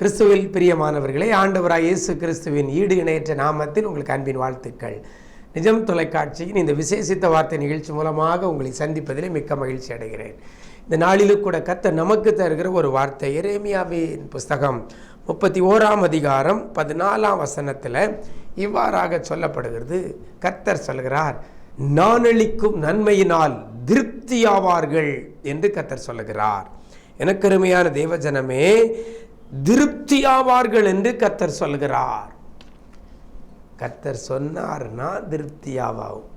கிறிஸ்துவில் பிரியமானவர்களே ஆண்டவராய் இயேசு கிறிஸ்துவின் ஈடு இணையற்ற நாமத்தில் உங்களுக்கு அன்பின் வாழ்த்துக்கள். நிஜம் தொலைக்காட்சியின் இந்த விசேஷித்த வார்த்தை நிகழ்ச்சி மூலமாக உங்களை சந்திப்பதிலே மிக்க மகிழ்ச்சி அடைகிறேன். இந்த நாளிலும் கூட கத்த நமக்கு தருகிற ஒரு வார்த்தை எரேமியாவின் புஸ்தகம் முப்பத்தி ஓராம் அதிகாரம் பதினாலாம் வசனத்தில் இவ்வாறாக சொல்லப்படுகிறது. கர்த்தர் சொல்கிறார் நானளிக்கும் நன்மையினால் திருப்தியாவார்கள் என்று கர்த்தர் சொல்லுகிறார். எனக்கருமையான தேவஜனமே திருப்தியாவார்கள் என்று கத்தர் சொல்கிறார். கத்தர் சொன்னார்னா திருப்தியாவாகும்.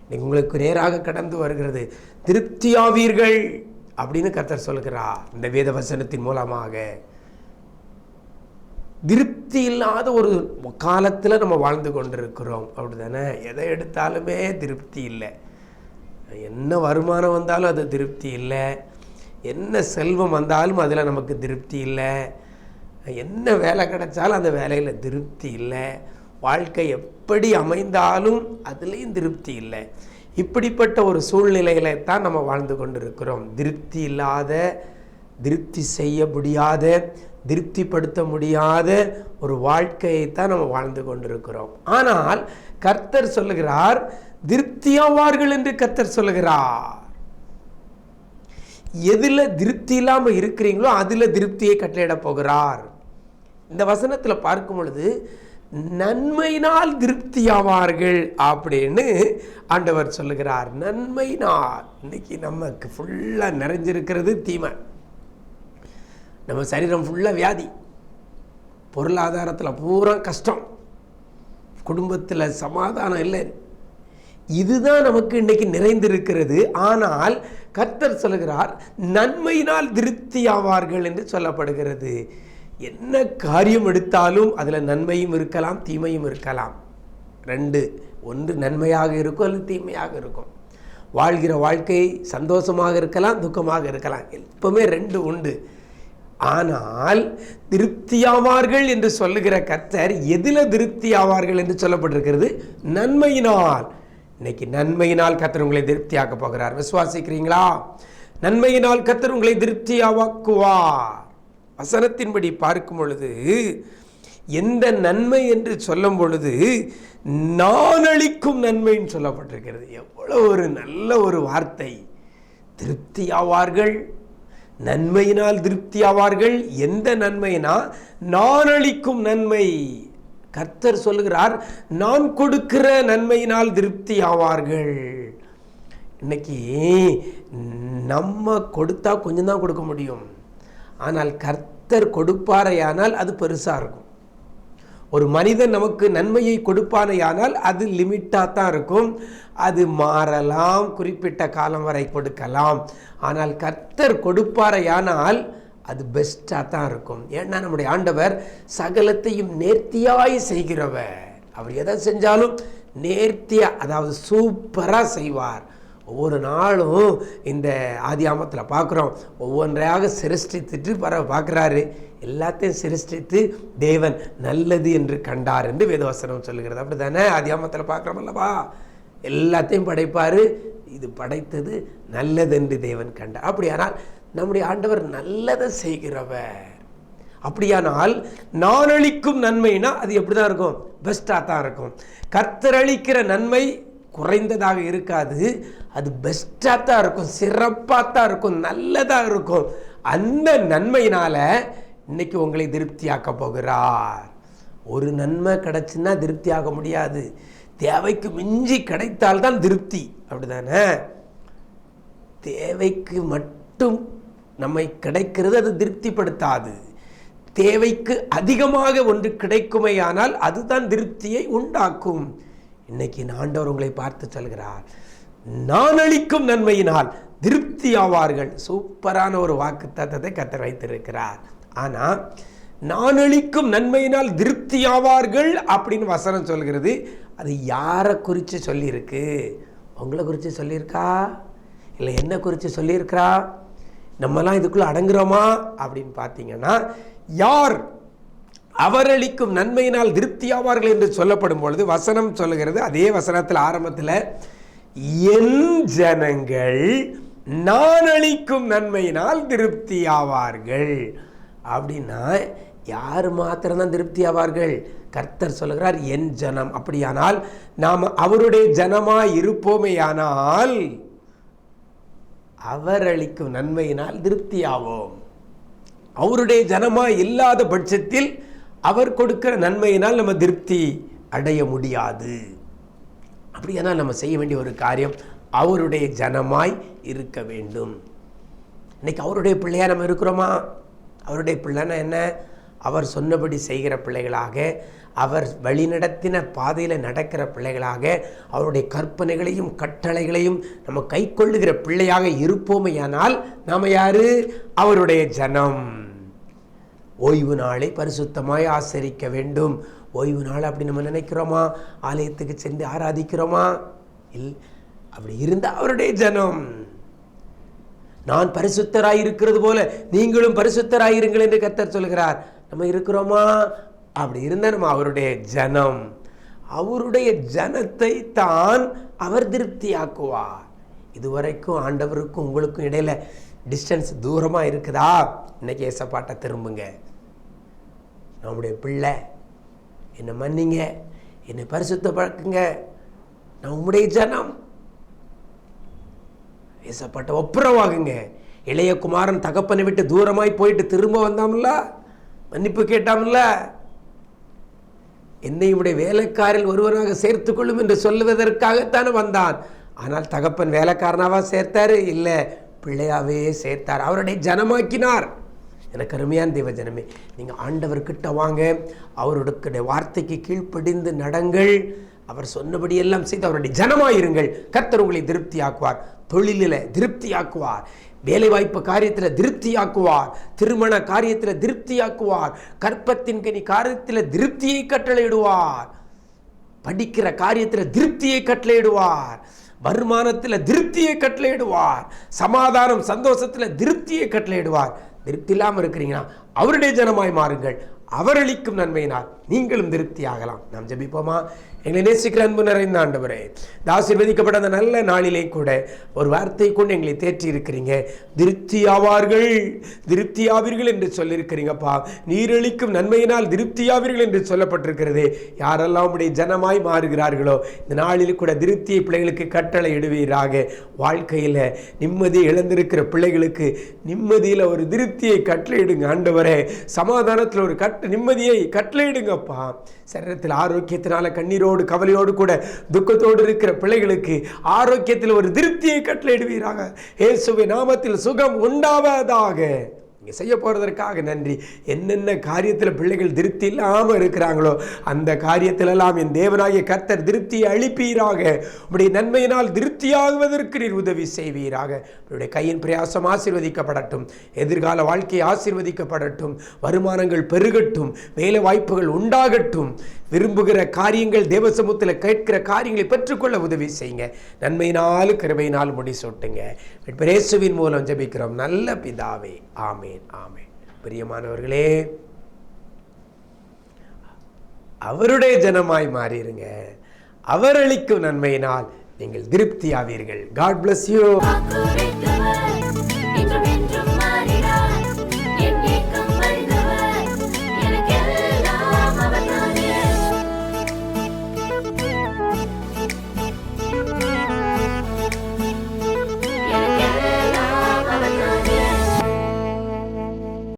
இன்னைக்கு உங்களுக்கு நேராக கடந்து வருகிறது. திருப்தியாவீர்கள் அப்படின்னு கத்தர் சொல்கிறார். இந்த வேத வசனத்தின் மூலமாக. திருப்தி இல்லாத ஒரு காலத்தில் நம்ம வாழ்ந்து கொண்டிருக்கிறோம். அப்படிதானே? எதை எடுத்தாலுமே திருப்தி இல்லை. என்ன வருமானம் வந்தாலும் அது திருப்தி இல்லை. என்ன செல்வம் வந்தாலும் அதில் நமக்கு திருப்தி இல்லை. என்ன வேலை கிடைச்சாலும் அந்த வேலையில் திருப்தி இல்லை. வாழ்க்கை எப்படி அமைந்தாலும் அதுலேயும் திருப்தி இல்லை. இப்படிப்பட்ட ஒரு சூழ்நிலையில தான் நம்ம வாழ்ந்து கொண்டிருக்கிறோம். திருப்தி இல்லாத திருப்தி செய்ய முடியாத திருப்திப்படுத்த முடியாத ஒரு வாழ்க்கையை தான் நம்ம வாழ்ந்து கொண்டிருக்கிறோம். ஆனால் கர்த்தர் சொல்லுகிறார் திருப்தியாவார்கள் என்று கர்த்தர் சொல்லுகிறார். எதில் திருப்தி இல்லாமல் இருக்கிறீங்களோ அதில் திருப்தியை கட்டளையிட போகிறார். இந்த வசனத்தில் பார்க்கும் பொழுது நன்மையினால் திருப்தியாவார்கள் அப்படின்னு ஆண்டவர் சொல்லுகிறார். நன்மையினால் இன்னைக்கு நமக்கு ஃபுல்லாக நிறைஞ்சிருக்கிறது தீமை. நம்ம சரீரம் ஃபுல்லாக வியாதி. பொருளாதாரத்தில் பூரா கஷ்டம். குடும்பத்தில் சமாதானம் இல்லை. இதுதான் நமக்கு இன்னைக்கு நிறைந்திருக்கிறது. ஆனால் கர்த்தர் சொல்கிறார் நன்மையினால் திருப்தியாவார்கள் என்று சொல்லப்படுகிறது. என்ன காரியம் எடுத்தாலும் அதில் நன்மையும் இருக்கலாம் தீமையும் இருக்கலாம். ரெண்டு ஒன்று நன்மையாக இருக்கும் அல்லது தீமையாக இருக்கும். வாழ்கிற வாழ்க்கை சந்தோஷமாக இருக்கலாம் துக்கமாக இருக்கலாம். எப்பவுமே ரெண்டு உண்டு. ஆனால் திருப்தியாவார்கள் என்று சொல்லுகிற கர்த்தர் எதில் திருப்தியாவார்கள் என்று சொல்லப்பட்டிருக்கிறது? நன்மையினால். இன்னைக்கு நன்மையினால் கத்தர் உங்களை திருப்தியாக்க போகிறார். விசுவாசிக்கிறீங்களா? நன்மையினால் கத்தர் உங்களை திருப்தியாவாக்குவார் வசனத்தின்படி பார்க்கும் பொழுது எந்த நன்மை என்று சொல்லும் பொழுது நான் அளிக்கும் நன்மைன்னு சொல்லப்பட்டிருக்கிறது. எவ்வளோ ஒரு நல்ல ஒரு வார்த்தை. திருப்தியாவார்கள் நன்மையினால் திருப்தியாவார்கள். எந்த நன்மைனா நான் அளிக்கும் நன்மை. கர்த்தர் சொல்லுகிறார் நான் கொடுக்கிற நன்மையினால் திருப்தி ஆவார்கள். இன்னைக்கு நம்ம கொடுத்தா கொஞ்சம் தான் கொடுக்க முடியும். ஆனால் கர்த்தர் கொடுப்பாரையானால் அது பெருசாக இருக்கும். ஒரு மனிதன் நமக்கு நன்மையை கொடுப்பானையானால் அது லிமிட்டாக தான் இருக்கும். அது மாறலாம் குறிப்பிட்ட காலம் வரை கொடுக்கலாம். ஆனால் கர்த்தர் கொடுப்பாரையானால் அது பெஸ்ட்டாக தான் இருக்கும். ஏன்னா நம்முடைய ஆண்டவர் சகலத்தையும் நேர்த்தியாய் செய்கிறவர். அவர் எதை செஞ்சாலும் நேர்த்தியாக அதாவது சூப்பராக செய்வார். ஒவ்வொரு நாளும் இந்த ஆதியாமத்தில் பார்க்குறோம். ஒவ்வொன்றையாக சிருஷ்டித்துட்டு பர பார்க்குறாரு. எல்லாத்தையும் சிருஷ்டித்து தேவன் நல்லது என்று கண்டார் என்று வேதவசனம் சொல்லுகிறது. அப்படி தானே ஆதியாமத்தில் பார்க்குறோம் அல்லவா? எல்லாத்தையும் படைப்பார். இது படைத்தது நல்லது என்று தேவன் கண்டார். அப்படியானால் நம்முடைய ஆண்டவர் நல்லதை செய்கிறவர். அப்படியானால் நான் அளிக்கும் நன்மைனா அது எப்படி தான் இருக்கும் பெஸ்ட்டாக தான் இருக்கும். கர்த்தர் அளிக்கிற நன்மை குறைந்ததாக இருக்காது. அது பெஸ்ட்டாக தான் இருக்கும். சிறப்பாக தான் இருக்கும். நல்லதாக இருக்கும். அந்த நன்மையினால் இன்னைக்கு உங்களை திருப்தியாக்க போகிறார். ஒரு நன்மை கிடச்சுன்னா திருப்தியாக முடியாது. தேவைக்கு மிஞ்சி கிடைத்தால்தான் திருப்தி. அப்படிதானே? தேவைக்கு மட்டும் நம்மை கிடைக்கிறது அது திருப்திப்படுத்தாது. தேவைக்கு அதிகமாக ஒன்று கிடைக்குமேயானால் அதுதான் திருப்தியை உண்டாக்கும். இன்னைக்கு ஆண்டவர் உங்களை பார்த்து சொல்கிறார் நான் அளிக்கும் நன்மையினால் திருப்தி ஆவார்கள். சூப்பரான ஒரு வாக்கு தத்தத்தை கத்தர் வைத்திருக்கிறார். ஆனால் நான் அளிக்கும் நன்மையினால் திருப்தியாவார்கள் அப்படின்னு வசனம் சொல்கிறது அது யாரை குறித்து சொல்லியிருக்கு? உங்களை குறித்து சொல்லியிருக்கா? இல்லை என்ன குறித்து சொல்லியிருக்கிறா? நம்மலாம் இதுக்குள்ளே அடங்குறோமா அப்படின்னு பார்த்தீங்கன்னா யார் அவரளிக்கும் நன்மையினால் திருப்தியாவார்கள் என்று சொல்லப்படும் பொழுது வசனம் சொல்லுகிறது அதே வசனத்தில் ஆரம்பத்தில் என் ஜனங்கள் நான் அளிக்கும் நன்மையினால் திருப்தியாவார்கள். அப்படின்னா யார் மாத்திரம்தான் திருப்தி ஆவார்கள் கர்த்தர் சொல்லுகிறார் என் ஜனம். அப்படியானால் நாம் அவருடைய ஜனமாக இருப்போமேயானால் அவர் அளிக்கும் நன்மையினால் திருப்தியாவோம். அவருடைய ஜனமாய் இல்லாத பட்சத்தில் அவர் கொடுக்கிற நன்மையினால் நம்ம திருப்தி அடைய முடியாது. அப்படியானால் நம்ம செய்ய வேண்டிய ஒரு காரியம் அவருடைய ஜனமாய் இருக்க வேண்டும். இன்னைக்கு அவருடைய பிள்ளையாக நம்ம இருக்கிறோமா? அவருடைய பிள்ளைன்னா என்ன? அவர் சொன்னபடி செய்கிற பிள்ளைகளாக அவர் வழிநடத்தின பாதையில் நடக்கிற பிள்ளைகளாக அவருடைய கற்பனைகளையும் கட்டளைகளையும் நம்ம கை கொள்ளுகிற பிள்ளையாக இருப்போமையானால் நாம் யார்? அவருடைய ஜனம். ஓய்வு நாளை பரிசுத்தமாய் ஆசரிக்க வேண்டும். ஓய்வு நாள் அப்படி நம்ம நினைக்கிறோமா? ஆலயத்துக்கு சென்று ஆராதிக்கிறோமா? இல் அப்படி இருந்த அவருடைய ஜனம். நான் பரிசுத்தராயிருக்கிறது போல நீங்களும் பரிசுத்தராயிருங்கள் என்று கத்தர் சொல்கிறார். நம்ம இருக்கிறோமா? அப்படி இருந்தால் நம்ம அவருடைய ஜனம். அவருடைய ஜனத்தை தான் அவர் திருப்தியாக்குவார். இதுவரைக்கும் ஆண்டவருக்கும் உங்களுக்கும் இடையில டிஸ்டன்ஸ் தூரமாக இருக்குதா? இன்னைக்கு ஏசப்பாட்டை திரும்புங்க. நம்முடைய பிள்ளை என்னை மன்னிங்க. என்னை பரிசுத்த பழக்குங்க நான் உம்முடைய ஜனம். ஏசப்பாட்டை ஒப்புரவாகுங்க இளைய குமாரன் தகப்பனை விட்டு தூரமாய் போயிட்டு திரும்ப வந்தாமல்ல? மன்னிப்பு கேட்டாமல்ல. என்னை உடைய வேலைக்காரில் ஒருவனாக சேர்த்துக்கொள்ளும் என்று சொல்லுவதற்காகத்தானே வந்தான். ஆனால் தகப்பன் வேலைக்காரனாவா சேர்த்தாரு? இல்லை. பிள்ளையாவே சேர்த்தார். அவருடைய ஜனமாக்கினார். எனக்கு அருமையான தெய்வ ஜனமே நீங்கள் ஆண்டவர்கிட்ட வாங்க. அவருடைய வார்த்தைக்கு கீழ்ப்படிந்து நடங்கள். அவர் சொன்னபடியெல்லாம் செய்து அவருடைய ஜனமாயிருங்கள். கர்த்தர் உங்களை திருப்தியாக்குவார். தொழிலில் திருப்தியாக்குவார். வேலைவாய்ப்பு காரியத்தில் திருப்தியாக்குவார். திருமண காரியத்தில் திருப்தியாக்குவார். கற்பத்தின் கனி காரியத்தில் திருப்தியை கட்டளையிடுவார். படிக்கிற காரியத்தில் திருப்தியை கட்டளையிடுவார். வருமானத்தில் திருப்தியை கட்டளையிடுவார். சமாதானம் சந்தோஷத்தில் திருப்தியை கட்டளையிடுவார். திருப்தி இல்லாமல் இருக்கிறீங்கன்னா அவருடைய ஜனமாய் மாறுங்கள். அவரளிக்கும் நன்மையினால் நீங்களும் திருப்தி ஆகலாம் நாம் ஜபிப்போமா? எங்களை நேசிக்கிற அன்பு நிறைந்த ஆண்டவரே இந்த ஆசீர்வதிக்கப்பட்ட அந்த நல்ல நாளிலே கூட ஒரு வார்த்தை கொண்டு எங்களை தேற்றி இருக்கிறீங்க திருப்தியாவார்கள் திருப்தியாவீர்கள் என்று சொல்லியிருக்கிறீங்கப்பா. நீரழிக்கும் நன்மையினால் திருப்தியாவீர்கள் என்று சொல்லப்பட்டிருக்கிறது. யாரெல்லாம் உடைய ஜனமாய் மாறுகிறார்களோ இந்த நாளில் கூட திருப்தியை பிள்ளைகளுக்கு கட்டளை இடுவீராக. வாழ்க்கையில் நிம்மதி இழந்திருக்கிற பிள்ளைகளுக்கு நிம்மதியில் ஒரு திருப்தியை கட்டளையிடுங்க ஆண்டவரே. சமாதானத்தில் ஒரு கட்ட நிம்மதியை கட்டளையிடுங்கப்பா. சரீரத்தில் ஆரோக்கியத்தினால கண்ணீரோடு கவலையோடு கூட துக்கத்தோடு இருக்கிற பிள்ளைகளுக்கு ஆரோக்கியத்தில் ஒரு திருப்தியை கட்டளையிடுவீராக. இயேசுவின் நாமத்தில் சுகம் உண்டாவதாக. நீங்கள் செய்ய போகிறதற்காக நன்றி. என்னென்ன காரியத்தில் பிள்ளைகள் திருப்தி இல்லாமல் இருக்கிறாங்களோ அந்த காரியத்திலெல்லாம் என் தேவனாகிய கர்த்தர் திருப்தியை அளிப்பீராக. உடைய நன்மையினால் திருப்தியாகுவதற்கு நீர் உதவி செய்வீராக. உங்களுடைய கையின் பிரயாசம் ஆசீர்வதிக்கப்படட்டும். எதிர்கால வாழ்க்கை ஆசீர்வதிக்கப்படட்டும். வருமானங்கள் பெருகட்டும். வேலை வாய்ப்புகள் உண்டாகட்டும். விரும்புகிற காரியங்கள் தேவசமூகத்தில் கேட்கிற காரியங்களை பெற்றுக்கொள்ள உதவி செய்யுங்க. நன்மையினால் கிருபையினால் முடிசூட்டுங்க. பிரேசுவின் மூலம் ஜெபிக்கிறோம். நல்ல பிதாவே. ஆமேன் ஆமேன். பிரியமானவர்களே அவருடைய ஜனமாய் மாறிடுங்க அவர் அளிக்கும் நன்மையினால் நீங்கள் திருப்தி ஆவீர்கள் காட் பிளஸ் யூ